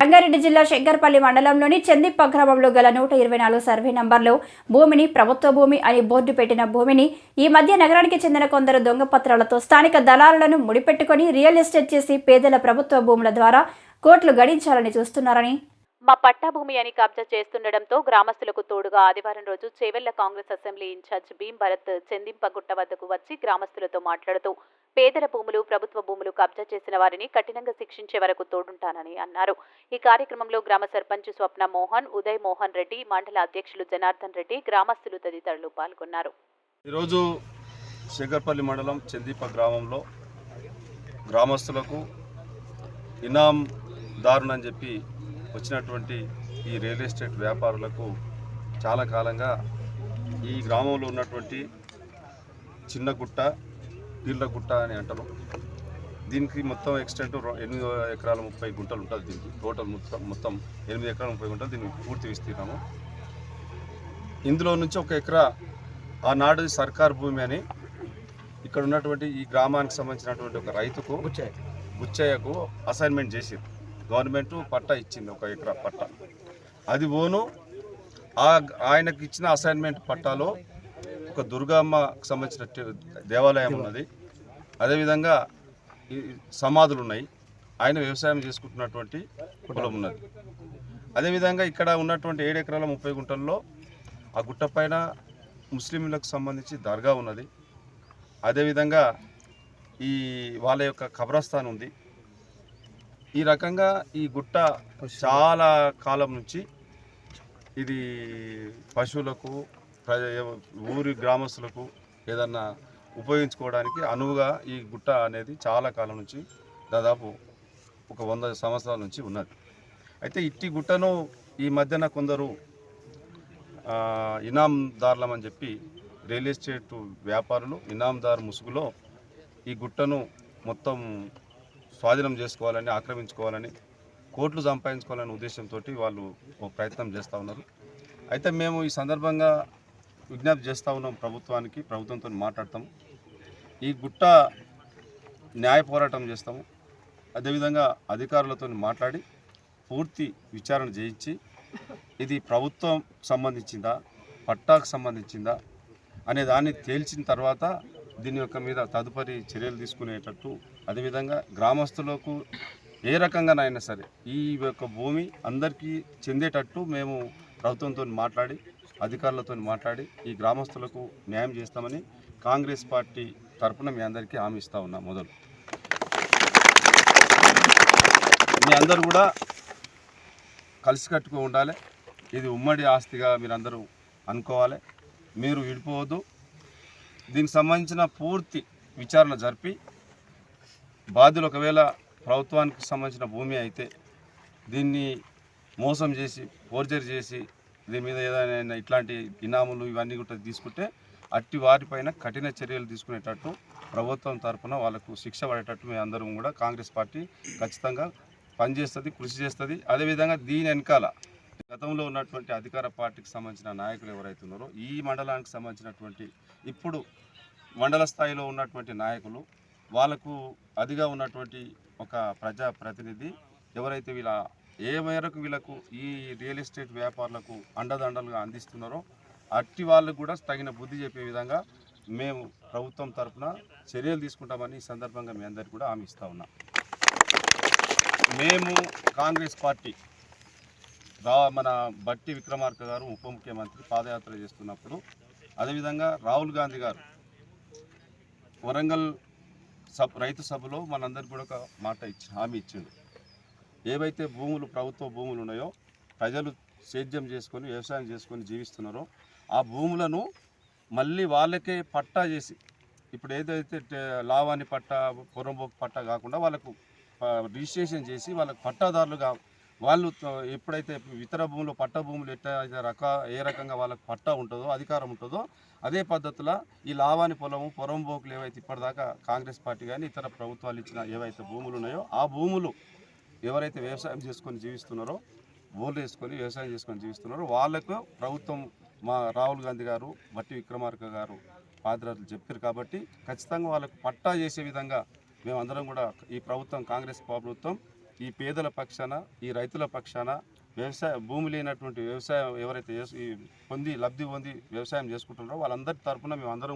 రంగారెడ్డి జిల్లా శంకర్పల్లి మండలంలోని చందిప్ప గ్రామంలో గల నూట ఇరవై నాలుగు సర్వే నంబర్లో భూమిని ప్రభుత్వ భూమి అని బోర్డు పెట్టిన భూమిని ఈ మధ్య నగరానికి చెందిన కొందరు దొంగ పత్రాలతో స్థానిక దళాలను ముడిపెట్టుకొని రియల్ ఎస్టేట్ చేసి పేదల ప్రభుత్వ భూముల ద్వారా కోట్లు గడించాలని చూస్తున్నారని మా పట్టాభూమి అని కబ్జా చేస్తుండటంతో గ్రామస్తులకు తోడుగా ఆదివారం రోజు చేవెళ్ళ కాంగ్రెస్ అసెంబ్లీ ఇన్ఛార్జ్ భీం భరత్ చెందింపగుట్ట వద్దకు వచ్చి గ్రామస్తులతో మాట్లాడుతూ పేదల భూములు ప్రభుత్వ భూములు కబ్జా చేసిన వారిని కఠినంగా శిక్షించే వరకు తోడుంటానని అన్నారు. ఈ కార్యక్రమంలో గ్రామ సర్పంచ్ స్వప్న మోహన్ ఉదయ్ మోహన్ రెడ్డి మండల అధ్యక్షులు జనార్దన్ రెడ్డి గ్రామస్తులు తదితరులు పాల్గొన్నారు. ఈరోజు శేఖర్పల్లి మండలం చందీప గ్రామంలో గ్రామస్తులకు ఇనాం దారుణని చెప్పి వచ్చినటువంటి ఈ రియల్ ఎస్టేట్ వ్యాపారులకు చాలా కాలంగా ఈ గ్రామంలో ఉన్నటువంటి చిన్న గుట్ట పీర్ల గుట్ట అని అంటారు. దీనికి మొత్తం ఎక్స్టెంట్ ఎనిమిది ఎకరాల ముప్పై గుంటలు ఉంటుంది దీనికి. టోటల్ మొత్తం మొత్తం ఎనిమిది ఎకరాల ముప్పై గుంటలు దీనికి పూర్తి విస్తీర్ణము. ఇందులో నుంచి ఒక ఎకరా ఆనాడు సర్కార్ భూమి అని ఇక్కడ ఉన్నటువంటి ఈ గ్రామానికి సంబంధించినటువంటి ఒక రైతుకు బుచ్చయ్యకు. అసైన్మెంట్ చేసింది గవర్నమెంట్ పట్టా ఇచ్చింది ఒక ఎకరా పట్టా. అది ఓను ఆ ఆయనకి ఇచ్చిన అసైన్మెంట్ పట్టాలో ఒక దుర్గమ్మకు సంబంధించిన దేవాలయం ఉన్నది. అదేవిధంగా ఈ సమాధులు ఉన్నాయి. ఆయన వ్యవసాయం చేసుకుంటున్నటువంటి పొలం ఉన్నది. అదేవిధంగా ఇక్కడ ఉన్నటువంటి ఏడు ఎకరాల ముప్పై గుంటల్లో ఆ గుట్ట పైన ముస్లింలకు సంబంధించి దర్గా ఉన్నది. అదేవిధంగా ఈ వాళ్ళ యొక్క కబ్రస్థాన్ ఉంది. ఈ రకంగా ఈ గుట్ట చాలా కాలం నుంచి ఇది పశువులకు ప్రజ ఊరి గ్రామస్తులకు ఏదన్నా ఉపయోగించుకోవడానికి అనువుగా ఈ గుట్ట అనేది చాలా కాలం నుంచి దాదాపు ఒక వంద సంవత్సరాల నుంచి ఉన్నది. అయితే ఇట్టి గుట్టను ఈ మధ్యన కొందరు ఇనాందారులమని చెప్పి రియల్ ఎస్టేట్ వ్యాపారులు ఇనాందారు ముసుగులో ఈ గుట్టను మొత్తం స్వాధీనం చేసుకోవాలని ఆక్రమించుకోవాలని కోట్లు సంపాదించుకోవాలనే ఉద్దేశంతో వాళ్ళు ఒక ప్రయత్నం చేస్తూ ఉన్నారు. అయితే మేము ఈ సందర్భంగా విజ్ఞప్తి చేస్తూ ఉన్నాం ప్రభుత్వానికి ప్రభుత్వంతో మాట్లాడతాం. ఈ గుట్ట న్యాయ పోరాటం చేస్తాము. అదేవిధంగా అధికారులతో మాట్లాడి పూర్తి విచారణ చేయించి ఇది ప్రభుత్వం సంబంధించిందా పట్టాకు సంబంధించిందా అనే దాన్ని తేల్చిన తర్వాత దీని యొక్క మీద తదుపరి చర్యలు తీసుకునేటట్టు అదేవిధంగా గ్రామస్తులకు ఏ రకంగానైనా సరే ఈ యొక్క భూమి అందరికీ చెందేటట్టు మేము ప్రభుత్వంతో మాట్లాడి అధికారులతో మాట్లాడి ఈ గ్రామస్తులకు న్యాయం చేస్తామని కాంగ్రెస్ పార్టీ తరఫున మీ అందరికీ హామీ ఇస్తా ఉన్నా మొదలు. మీ అందరూ కూడా కలిసికట్టుగా ఉండాలి. ఇది ఉమ్మడి ఆస్తిగా మీరందరూ అనుకోవాలి. మీరు విడిపోవద్దు. దీనికి సంబంధించిన పూర్తి విచారణ జరిపి బాధ్యులు ఒకవేళ ప్రభుత్వానికి సంబంధించిన భూమి అయితే దీన్ని మోసం చేసి ఫోర్జరీ చేసి దీని మీద ఏదైనా ఇట్లాంటి ఇనాములు ఇవన్నీ కూడా తీసుకుంటే అట్టి వారిపైన కఠిన చర్యలు తీసుకునేటట్టు ప్రభుత్వం తరఫున వాళ్ళకు శిక్ష పడేటట్టు మేము అందరం కూడా కాంగ్రెస్ పార్టీ ఖచ్చితంగా పనిచేస్తుంది కృషి చేస్తుంది. అదేవిధంగా దీని వెనకాల గతంలో ఉన్నటువంటి అధికార పార్టీకి సంబంధించిన నాయకులు ఎవరైతే ఉన్నారో ఈ మండలానికి సంబంధించినటువంటి ఇప్పుడు మండల స్థాయిలో ఉన్నటువంటి నాయకులు వాళ్ళకు అదిగా ఉన్నటువంటి ఒక ప్రజా ప్రతినిధి ఎవరైతే వీళ్ళ ఏ మేరకు వీళ్ళకు ఈ రియల్ ఎస్టేట్ వ్యాపారులకు అండదండలుగా అందిస్తున్నారో అట్టి వాళ్ళకు కూడా తగిన బుద్ధి చెప్పే విధంగా మేము ప్రభుత్వం తరఫున చర్యలు తీసుకుంటామని ఈ సందర్భంగా మీ అందరికీ కూడా హామీ ఇస్తా ఉన్నాం. మేము కాంగ్రెస్ పార్టీ రా మన బట్టి విక్రమార్క గారు ఉప ముఖ్యమంత్రి పాదయాత్ర చేస్తున్నప్పుడు అదేవిధంగా రాహుల్ గాంధీ గారు వరంగల్ సబ్ రైతు సభలో మనందరికీ కూడా ఒక మాట ఇచ్చి హామీ ఇచ్చిండు. ఏవైతే భూములు ప్రభుత్వ భూములు ఉన్నాయో ప్రజలు సేద్యం చేసుకొని వ్యవసాయం చేసుకొని జీవిస్తున్నారో ఆ భూములను మళ్ళీ వాళ్ళకే పట్టా చేసి ఇప్పుడు ఏదైతే లావాని పట్టా పొరంబోకు పట్టా కాకుండా వాళ్ళకు రిజిస్ట్రేషన్ చేసి వాళ్ళకు పట్టాదారులుగా వాళ్ళు ఎప్పుడైతే ఇతర భూములు పట్ట భూములు ఎట్ట అయితే రక ఏ రకంగా వాళ్ళకి పట్టా ఉంటుందో అధికారం ఉంటుందో అదే పద్ధతిలో ఈ లావాని పొలము పొరంబోకులు ఏవైతే ఇప్పటిదాకా కాంగ్రెస్ పార్టీ కానీ ఇతర ప్రభుత్వాలు ఇచ్చిన ఏవైతే భూములు ఉన్నాయో ఆ భూములు ఎవరైతే వ్యవసాయం చేసుకొని జీవిస్తున్నారో బోర్లు వేసుకొని వ్యవసాయం చేసుకొని జీవిస్తున్నారో వాళ్ళకు ప్రభుత్వం మా రాహుల్ గాంధీ గారు బట్టి విక్రమార్క గారు పాదయాత్రలు చెప్పారు కాబట్టి ఖచ్చితంగా వాళ్ళకు పట్టా చేసే విధంగా మేమందరం కూడా ఈ ప్రభుత్వం కాంగ్రెస్ ప్రభుత్వం ఈ పేదల పక్షాన ఈ రైతుల పక్షాన వ్యవసాయ భూమి లేనటువంటి వ్యవసాయం ఎవరైతే పొంది లబ్ధి పొంది వ్యవసాయం చేసుకుంటున్నారో వాళ్ళందరి తరపున మేము అందరం